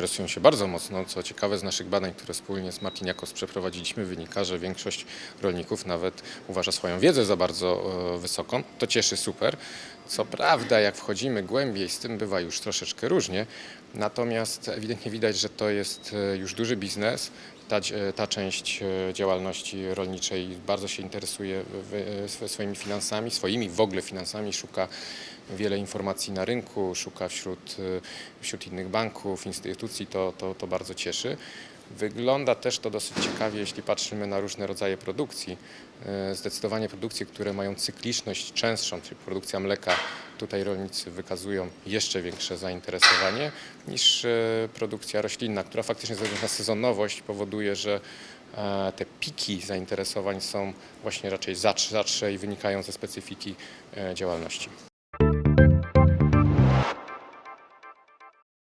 interesują się bardzo mocno. Co ciekawe, z naszych badań, które wspólnie z Martiniakos przeprowadziliśmy, wynika, że większość rolników nawet uważa swoją wiedzę za bardzo e, wysoką. To cieszy super. Co prawda, jak wchodzimy głębiej, z tym bywa już troszeczkę różnie. Natomiast ewidentnie widać, że to jest e, już duży biznes. Ta, dzie- ta część e, działalności rolniczej bardzo się interesuje swoimi finansami, swoimi w ogóle finansami, szuka wiele informacji na rynku, szuka wśród, e, wśród innych banków, instytucji, to, to, to bardzo cieszy. Wygląda też to dosyć ciekawie, jeśli patrzymy na różne rodzaje produkcji. E, Zdecydowanie produkcje, które mają cykliczność częstszą, czyli produkcja mleka, tutaj rolnicy wykazują jeszcze większe zainteresowanie niż e, produkcja roślinna, która faktycznie ze względu na sezonowość powoduje, że e, te piki zainteresowań są właśnie raczej rzadsze i wynikają ze specyfiki działalności.